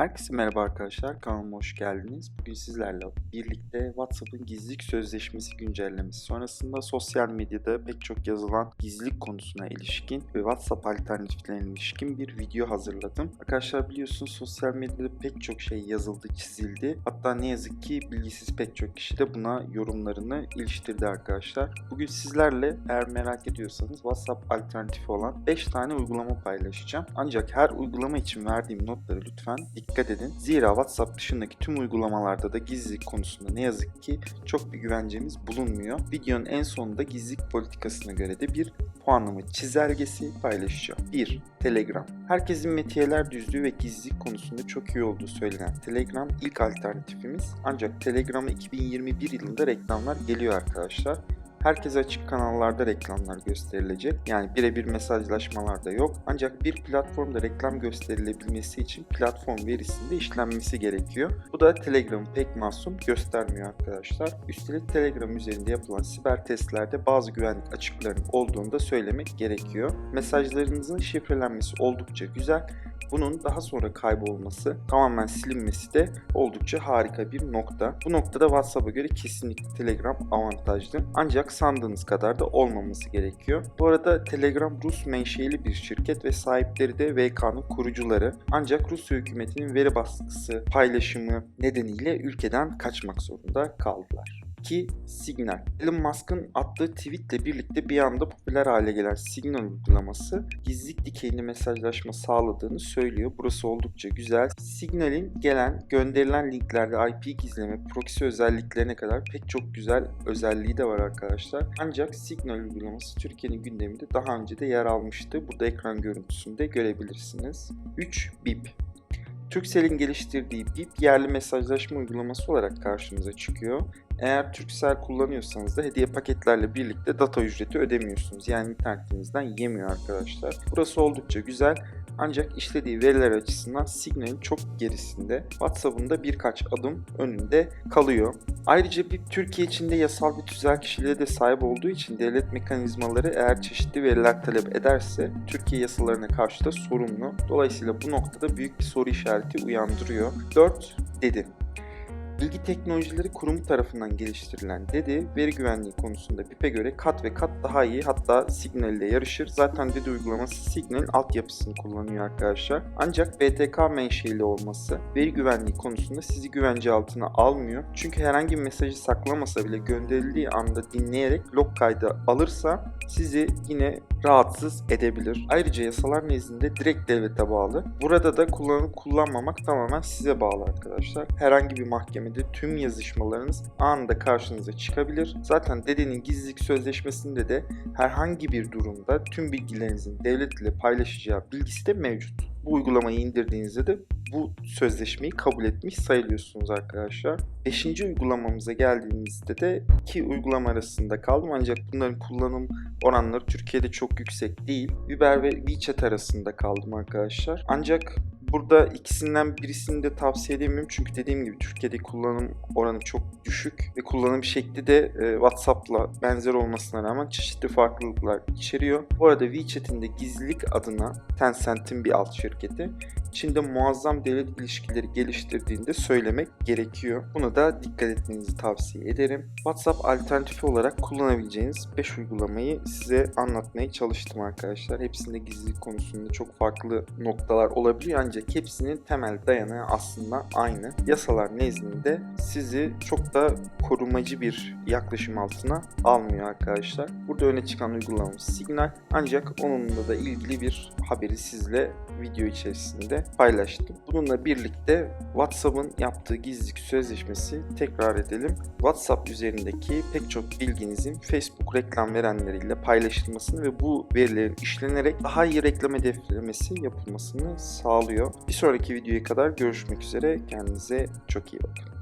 Herkese merhaba arkadaşlar, kanalıma hoş geldiniz. Bugün sizlerle birlikte WhatsApp'ın gizlilik sözleşmesi güncellemesi sonrasında sosyal medyada pek çok yazılan gizlilik konusuna ilişkin ve WhatsApp alternatiflerine ilişkin bir video hazırladım. Arkadaşlar biliyorsunuz sosyal medyada pek çok şey yazıldı, çizildi. Hatta ne yazık ki bilgisiz pek çok kişi de buna yorumlarını iliştirdi arkadaşlar. Bugün sizlerle eğer merak ediyorsanız WhatsApp alternatifi olan 5 tane uygulama paylaşacağım. Ancak her uygulama için verdiğim notları lütfen dikkat edin. Zira WhatsApp dışındaki tüm uygulamalarda da gizlilik konusunda ne yazık ki çok bir güvencemiz bulunmuyor. Videonun en sonunda gizlilik politikasına göre de bir puanlama çizelgesi paylaşacağım. 1. Telegram. Herkesin metiyeler düzlüğü ve gizlilik konusunda çok iyi olduğu söylenen Telegram ilk alternatifimiz. Ancak Telegram'a 2021 yılında reklamlar geliyor arkadaşlar. Herkese açık kanallarda reklamlar gösterilecek. Yani birebir mesajlaşmalar da yok. Ancak bir platformda reklam gösterilebilmesi için platform verisinde işlenmesi gerekiyor. Bu da Telegram'ı pek masum göstermiyor arkadaşlar. Üstelik Telegram üzerinde yapılan siber testlerde bazı güvenlik açıklarının olduğunu da söylemek gerekiyor. Mesajlarınızın şifrelenmesi oldukça güzel bunun daha sonra kaybolması, tamamen silinmesi de oldukça harika bir nokta. Bu noktada WhatsApp'a göre kesinlikle Telegram avantajlı. Ancak sandığınız kadar da olmaması gerekiyor. Bu arada Telegram Rus menşeli bir şirket ve sahipleri de VK'nın kurucuları. Ancak Rusya hükümetinin veri baskısı paylaşımı nedeniyle ülkeden kaçmak zorunda kaldılar. 2. Signal. Elon Musk'ın attığı tweetle birlikte bir anda popüler hale gelen Signal uygulaması gizlilik dikeyli mesajlaşma sağladığını söylüyor. Burası oldukça güzel. Signal'in gelen, gönderilen linklerde IP gizleme, proxy özelliklerine kadar pek çok güzel özelliği de var arkadaşlar. Ancak Signal uygulaması Türkiye'nin gündeminde daha önce de yer almıştı. Burada ekran görüntüsünde görebilirsiniz. 3. BIP Turkcell'in geliştirdiği BIP yerli mesajlaşma uygulaması olarak karşımıza çıkıyor. Eğer Turkcell kullanıyorsanız da hediye paketlerle birlikte data ücreti ödemiyorsunuz. Yani internetinizden yemiyor arkadaşlar. Burası oldukça güzel. Ancak işlediği veriler açısından Signal'in çok gerisinde. WhatsApp'ın da birkaç adım önünde kalıyor. Ayrıca bir Türkiye içinde yasal bir tüzel kişiliğe de sahip olduğu için devlet mekanizmaları eğer çeşitli veriler talep ederse Türkiye yasalarına karşı da sorumlu. Dolayısıyla bu noktada büyük bir soru işareti uyandırıyor. 4. Dedi. Bilgi Teknolojileri Kurumu tarafından geliştirilen DEDI veri güvenliği konusunda BIP'e göre kat ve kat daha iyi hatta Signal ile yarışır. Zaten DEDI uygulaması Signal'in altyapısını kullanıyor arkadaşlar. Ancak BTK menşeli olması veri güvenliği konusunda sizi güvence altına almıyor. Çünkü herhangi bir mesajı saklamasa bile gönderildiği anda dinleyerek log kaydı alırsa sizi yine rahatsız edebilir. Ayrıca yasalar nezdinde direkt devlete bağlı. Burada da kullanıp kullanmamak tamamen size bağlı arkadaşlar. Herhangi bir mahkemede tüm yazışmalarınız anında karşınıza çıkabilir. Zaten dedenin gizlilik sözleşmesinde de herhangi bir durumda tüm bilgilerinizin devlet ile paylaşacağı bilgisi de mevcut. Bu uygulamayı indirdiğinizde de bu sözleşmeyi kabul etmiş sayılıyorsunuz arkadaşlar. Beşinci uygulamamıza geldiğimizde de iki uygulama arasında kaldım ancak bunların kullanım oranları Türkiye'de çok yüksek değil. Viber ve WeChat arasında kaldım arkadaşlar. Ancak Burada ikisinden birisini de tavsiye edemiyorum çünkü dediğim gibi Türkiye'de kullanım oranı çok düşük ve kullanım şekli de e, WhatsApp'la benzer olmasına rağmen çeşitli farklılıklar içeriyor. Bu arada WeChat'in de gizlilik adına Tencent'in bir alt şirketi Çin'de muazzam devlet ilişkileri geliştirdiğinde söylemek gerekiyor. Buna da dikkat etmenizi tavsiye ederim. WhatsApp alternatifi olarak kullanabileceğiniz 5 uygulamayı size anlatmaya çalıştım arkadaşlar. Hepsinde gizlilik konusunda çok farklı noktalar olabiliyor ancak hepsinin temel dayanağı aslında aynı. Yasalar nezdinde sizi çok da korumacı bir yaklaşım altına almıyor arkadaşlar. Burada öne çıkan uygulamamız Signal ancak onunla da ilgili bir haberi sizle video içerisinde paylaştım. Bununla birlikte WhatsApp'ın yaptığı gizlilik sözleşmesi tekrar edelim. WhatsApp üzerindeki pek çok bilginizin Facebook reklam verenleriyle paylaşılmasını ve bu verilerin işlenerek daha iyi reklam hedeflemesi yapılmasını sağlıyor. Bir sonraki videoya kadar görüşmek üzere. Kendinize çok iyi bakın.